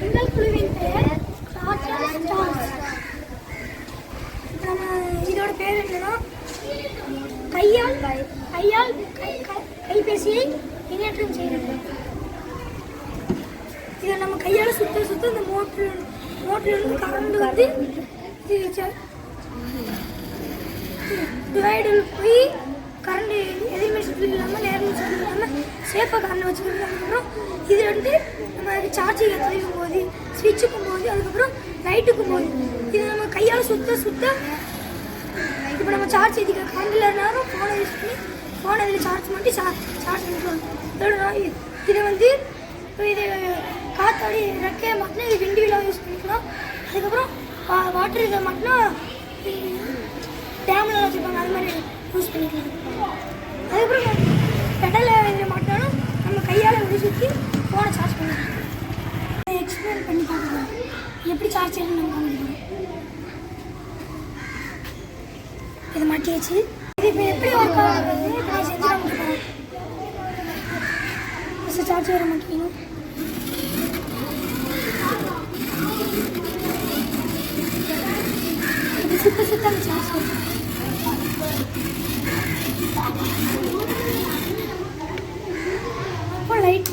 எங்கள் குழுவின் பெயர் நம்ம இதோட பேர் என்னன்னா கையால் கையால் கை கைபேசியை இணையற்றம் செய்கிறது இதை நம்ம கையால் சுத்த சுத்த இந்த மோட்ரு மோட்ரிலிருந்து கரண்ட் வந்து டிவைடில் போய் கரண்ட் எதுவுமே சுற்றி சுற்றி இல்லாமல் சேஃபாக கரண்ட் வச்சுக்கிறது அதுக்கப்புறம் இது வந்து நம்ம சார்ஜிங் ஏற்றும் போது ஸ்விட்சுக்கும் போது அதுக்கப்புறம் லைட்டுக்கும் போது இது நம்ம கையால் சுத்த சுத்த இப்போ நம்ம சார்ஜ் ஏற்றிக்க கரண்டில் இருந்தாலும் ஃபோனை யூஸ் பண்ணி ஃபோனை இதில் சார்ஜ் பண்ணி சார்ஜ் சார்ஜ் பண்ணிக்கலாம். இதோட நான் இதை வந்து இப்போ இது காத்தாடி ரெக்கையை மட்டும் இது விண்டிவிலாக யூஸ் பண்ணிக்கலாம். அதுக்கப்புறம் வா- வாட்டர் இதை மட்டும் டேமில் வச்சுருப்பாங்க அது மாதிரி யூஸ் பண்ணிக்கலாம் அதுக்கப்புறம் பெடலை இதில் மாட்டினாலும் நம்ம கையால் சுற்றி ஃபோனை சார்ஜ் பண்ணலாம் எக்ஸ்பிளைன் பண்ணி பார்க்குறேன் எப்படி சார்ஜ் செய்யணும் நம்ம காமிக்கிறோம் இதை மாட்டியாச்சு இது இப்போ எப்படி ஒர்க் ஆகுது? நான் செஞ்சு காமிக்கிறேன் ஃபஸ்ட்டு சார்ஜ் வர மாட்டேங்கணும் சுத்த சுத்தம் சார்ஜ் பண்ணுறேன் லைட்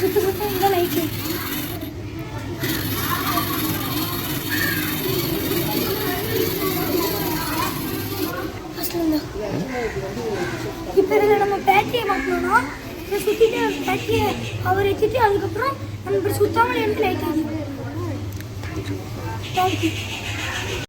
சுத்த சுத்த இந்த லைட் ஃபஸ்ட்ல இப்போ இதில் நம்ம பேட்டரியை மாட்டணும்னா இதை சுற்றிட்டு பேட்டரியை அவர் வச்சுட்டு அதுக்கப்புறம் நம்ம இப்படி சுத்தாமல் எடுத்து லைட் ஆகும் தேங்க்யூ